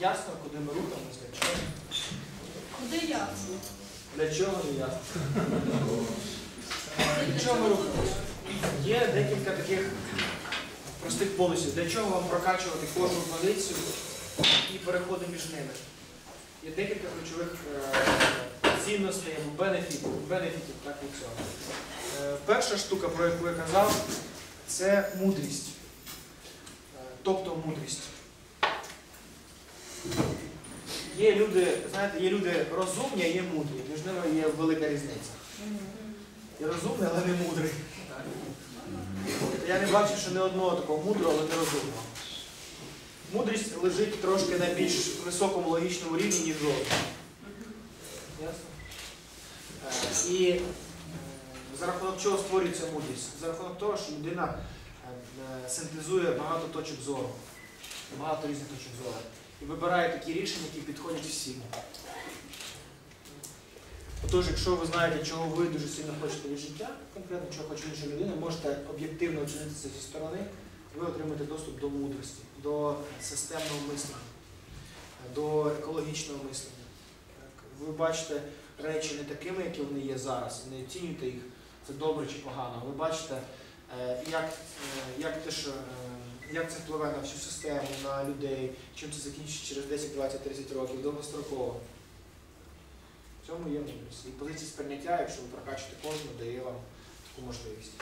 Ясно, куди ми рухаємося? Куди ясно? Для чого не ясно? Для чого ми рухаємося? Є декілька таких простих полюсів. Для чого вам прокачувати кожну позицію і переходи між ними? Є декілька ключових е, цінностей або бенефітів, бенефітів так, від цього. Е, Перша штука, про яку я казав, це мудрість. Е, Тобто мудрість. Є люди, знаєте, є люди розумні, а є мудрі. Між ними є велика різниця. І розумний, але не мудрий. Я не бачу, що не одного такого мудрого, але не розумного. Мудрість лежить трошки на більш високому логічному рівні, ніж розум. Е, І е, за рахунок чого створюється мудрість? За рахунок того, що людина е, синтезує багато точок зору, багато різних точок зору. І вибирає такі рішення, які підходять всім. Отож, якщо ви знаєте, чого ви дуже сильно хочете від життя, конкретно чого хоче інша людина, можете об'єктивно оцінити це зі сторони, ви отримаєте доступ до мудрості, до системного мислення, до екологічного мислення. Ви бачите речі не такими, які вони є зараз, не оцінюєте їх, це добре чи погано. Ви бачите, е, як, е, як, те, що, е, як це впливе на всю систему, на людей, чим це закінчиться через 10, 20, 30 років, довгостроково. В цьому є мудрість. І позиція сприйняття, якщо ви прокачуєте кожну, дає вам таку можливість.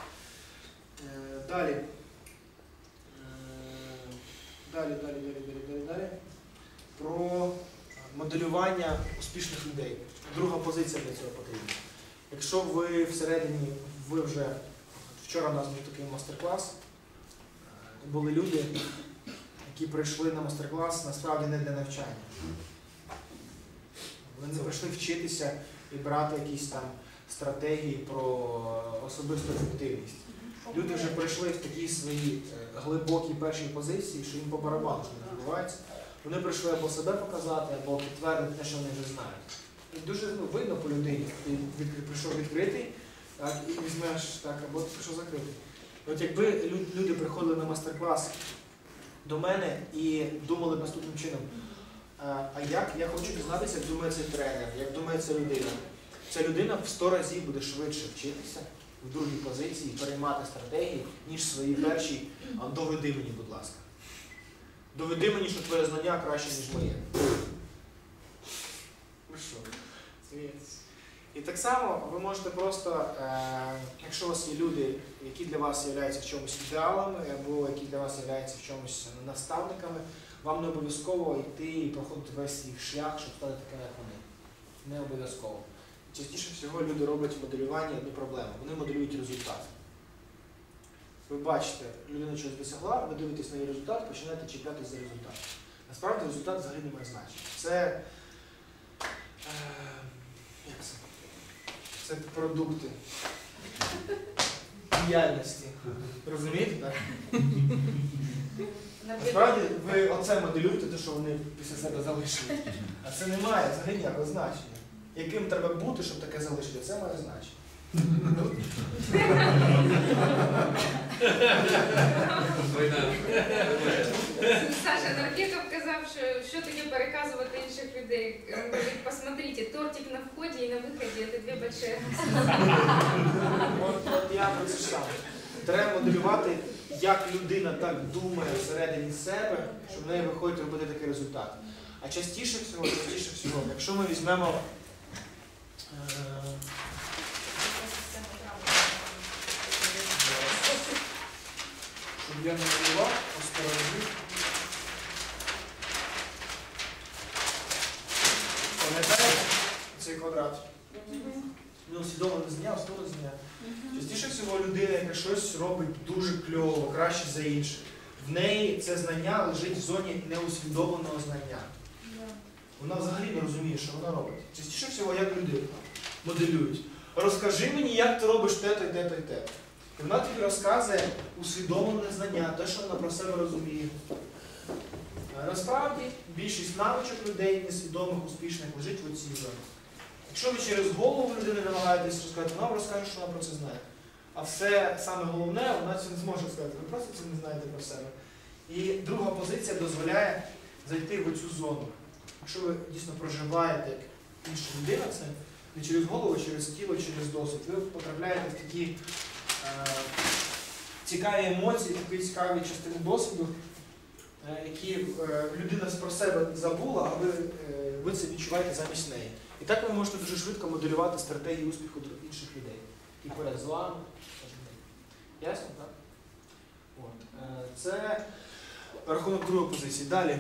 Е, Далі. Е, Далі, далі, далі, далі, далі, далі. Про моделювання успішних людей. Друга позиція для цього потрібна. Якщо ви всередині, ви вже вчора у нас був такий мастер-клас, були люди, які прийшли на мастер-клас насправді не для навчання. Вони не прийшли вчитися і брати якісь там стратегії про особисту ефективність. Люди вже прийшли в такі свої е, глибокі перші позиції, що їм по барабану що не відбувається. Вони прийшли або себе показати, або підтвердити те, що вони вже знають. І дуже ну, видно по людині. Ти прийшов відкритий, так, і візьмеш так, або ти прийшов закритий. От якби люди приходили на мастер-клас до мене і думали наступним чином, а як я хочу дізнатися, як думає цей тренер, як думає ця людина. Ця людина в 100 разів буде швидше вчитися в другій позиції, переймати стратегії, ніж свої перші. Доведи мені, будь ласка. Доведи мені, що твоє знання краще, ніж моє. Ви що? І так само ви можете просто, е, якщо у вас є люди, які для вас являються в чомусь ідеалами, або які для вас являються в чомусь наставниками, вам не обов'язково йти і проходити весь їх шлях, щоб стати такими, як вони. Не обов'язково. Частіше всього люди роблять в моделюванні одну проблему. Вони моделюють результат. Ви бачите, людина щось досягла, ви дивитесь на її результат, починаєте чіплятися за результат. Насправді результат взагалі не має значення. Це, е, як це? Це продукти діяльності. Розумієте? так? Насправді ви оце моделюєте, те, що вони після себе залишили. А це не має взагалі ніякого значення. Яким треба бути, щоб таке залишити, це має значення. Саша Наркетов казав, що що таке переказувати інших людей. Він говорить, посмотрите, тортик на вході і на виході це дві больші. От, я про це саме. Треба моделювати, як людина так думає всередині себе, що в неї виходить робити такий результат. А частіше всього, частіше всього, якщо ми візьмемо. е, Щоб я не малював, осторожно. Неусвідомлене знання, основне знання. Частіше всього людина, яка щось робить дуже кльово, краще за інших. В неї це знання лежить в зоні неусвідомленого знання. Вона взагалі не розуміє, що вона робить. Частіше всього, як люди моделюють. Розкажи мені, як ти робиш те-то і те-то і те. І вона тобі розказує усвідомлене знання, те, що вона про себе розуміє. Насправді більшість навичок людей, несвідомих, успішних, лежить в цій зоні. Якщо ви через голову людини намагаєтесь розказати, вона вам розкаже, що вона про це знає. А все саме головне, вона це не зможе сказати. Ви просто це не знаєте про себе. І друга позиція дозволяє зайти в цю зону. Якщо ви дійсно проживаєте як інша людина, це не через голову, а через тіло, через досвід, ви потрапляєте в такі е, цікаві емоції, такі цікаві частини досвіду, е, які е, людина про себе забула, а ви, е, ви це відчуваєте замість неї. І так ви можете дуже швидко моделювати стратегії успіху інших людей. І поряд з вами. Ясно, так? От. Е, Це рахунок другої позиції. Далі.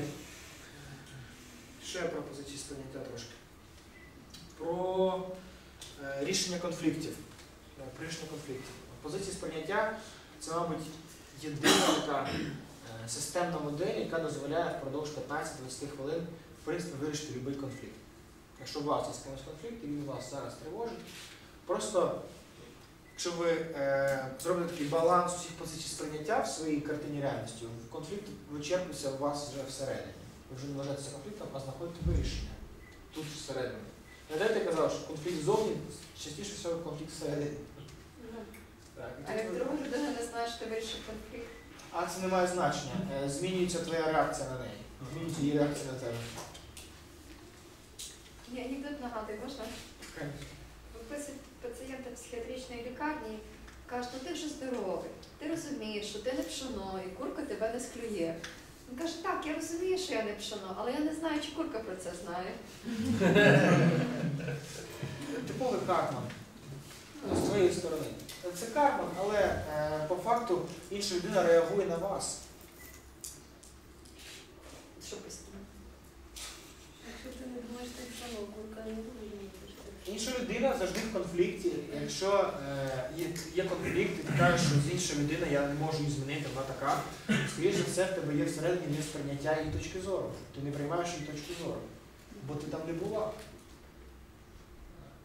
Ще про позиції сприйняття трошки. Про е, рішення конфліктів. Е, Про рішення конфліктів. Позиції сприйняття це, мабуть, єдина така системна модель, яка дозволяє впродовж 15-20 хвилин в принципі вирішити будь-який конфлікт. Якщо у вас є з кимось конфлікт і він вас зараз тривожить, просто якщо ви е, зробите такий баланс усіх позицій сприйняття в своїй картині реальності, конфлікт вичерпується у вас вже всередині. Ви вже не вважаєтеся конфліктом, а знаходите вирішення тут всередині. Пам'ятаєте, я казав, що конфлікт зовні частіше всього конфлікт всередині. Так, і А тут як ви- друга людина не знає, що ти вирішив конфлікт? а це не має значення. Е, Змінюється твоя реакція на неї. Змінюється її реакція на тебе. Я анекдот нагадую, можна? Виписують пацієнта психіатричної лікарні, кажуть, ну ти вже здоровий, ти розумієш, що ти не пшоно, і курка тебе не склює. Він каже, так, я розумію, що я не пшоно, але я не знаю, чи курка про це знає. Типовий карман. Ну, з твоєї сторони. Це карман, але е, по факту інша людина реагує на вас. Що постійно? Якщо ти не думаєш, ти пшоно, курка не буде думати, що ти пшоно. Інша людина завжди в конфлікті. Якщо е, є, конфлікт, і ти кажеш, що з іншою людиною я не можу її змінити, вона така, скоріше за все, в тебе є всередині несприйняття її точки зору. Ти не приймаєш її точку зору, бо ти там не була.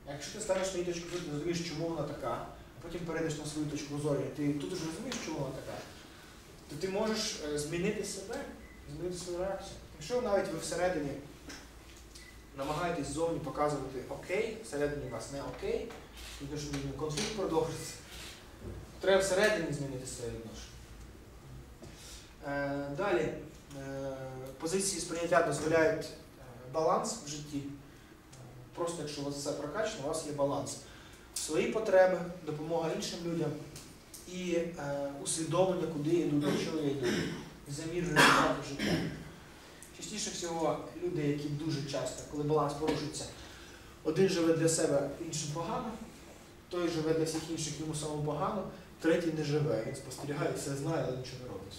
Якщо ти ставиш на її точку зору, ти розумієш, чому вона така, а потім перейдеш на свою точку зору, і ти тут вже розумієш, чому вона така, то ти можеш е, змінити себе, змінити свою реакцію. Якщо навіть ви всередині намагаєтесь ззовні показувати окей, всередині у вас не окей, тому що ну, конфлікт продовжується. Треба всередині змінити своє відношення. Е, далі, е, позиції сприйняття дозволяють е, баланс в житті. Просто якщо у вас все прокачано, у вас є баланс. Свої потреби, допомога іншим людям і усвідомлення, куди я йду, до чого я йду. Замір результату життя. Частіше всього люди, які дуже часто, коли баланс порушується, один живе для себе, інший погано, той живе для всіх інших, йому самому погано, третій не живе. Він спостерігає, все знає, але нічого не робить.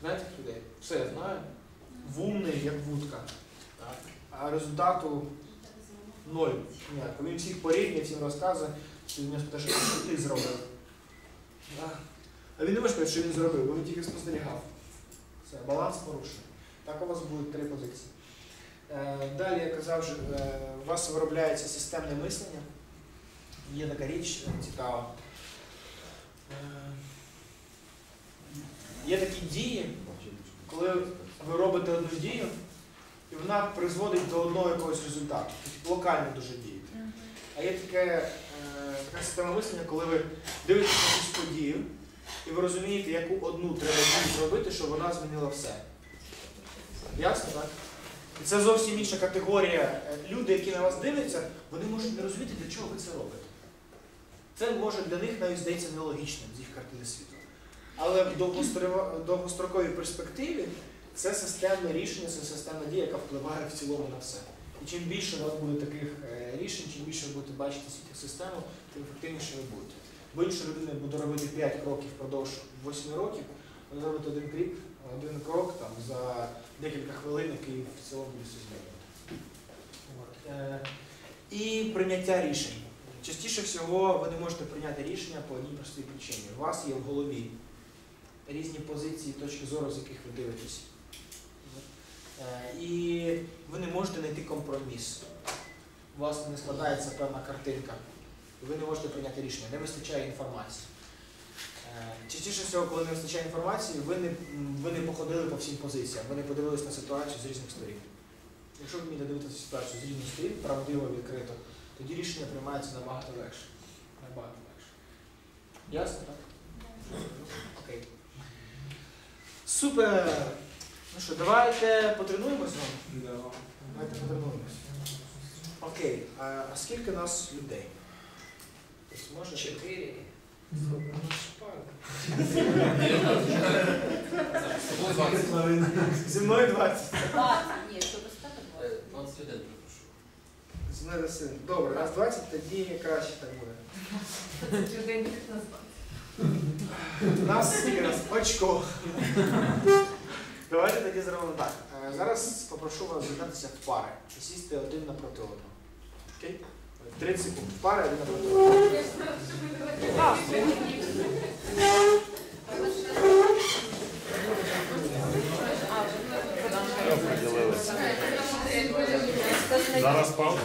Знаєте цих людей? Все знаю, вумний, як вудка. А результату ноль. Ніяк. Він всіх порівнює, всім розказує, він спитає, що ти зробив. А він не може сказати, що він зробив, бо він тільки спостерігав. Все, баланс порушений. Так у вас будуть три позиції. Е, Далі я казав, що е, у вас виробляється системне мислення. Є така річ е, цікава. Є такі дії, коли ви робите одну дію, і вона призводить до одного якогось результату. Тобто локально дуже дієте. А є таке, така система мислення, коли ви дивитесь на якусь подію, і ви розумієте, яку одну треба дію зробити, щоб вона змінила все. Ясно, так? І це зовсім інша категорія. Е, Люди, які на вас дивляться, вони можуть не розуміти, для чого ви це робите. Це може для них навіть здається нелогічним з їх картини світу. Але в довгостроковій перспективі це системне рішення, це системна дія, яка впливає в цілому на все. І чим більше у вас буде таких е, рішень, чим більше ви будете бачити світ систему, тим ефективніше ви будете. Бо інша людина буде робити 5 кроків впродовж 8 років, ви зробите один крік, один крок там, за декілька хвилин, який в цілому все змінювати. Е, І прийняття рішень. Частіше всього ви не можете прийняти рішення по одній простій причині. У вас є в голові різні позиції, точки зору, з яких ви дивитесь. Е, І ви не можете знайти компроміс. У вас не складається певна картинка. Ви не можете прийняти рішення, не вистачає інформації. Е, Частіше всього, коли не вистачає інформації, ви не, ви не походили по всім позиціям, ви не подивились на ситуацію з різних сторін. Якщо ви вмієте дивитися ситуацію з різних сторін, правдиво, відкрито, тоді рішення приймається набагато легше. Набагато легше. Ясно, так? Окей. Супер! Ну що, давайте потренуємося з вами? Давайте потренуємося. Окей, а, скільки нас людей? Хтось може? Четыре. Зі мною 20. 20, ні, що без тебе 20. 20 людей. Зі мною на. Добре, нас 20, тоді краще так буде. У нас нас очко. Давайте тоді зробимо так. Е, Зараз попрошу вас з'єднатися в пари сісти один напроти одного. Окей? 30 секунд. Пара один. Зараз пауза.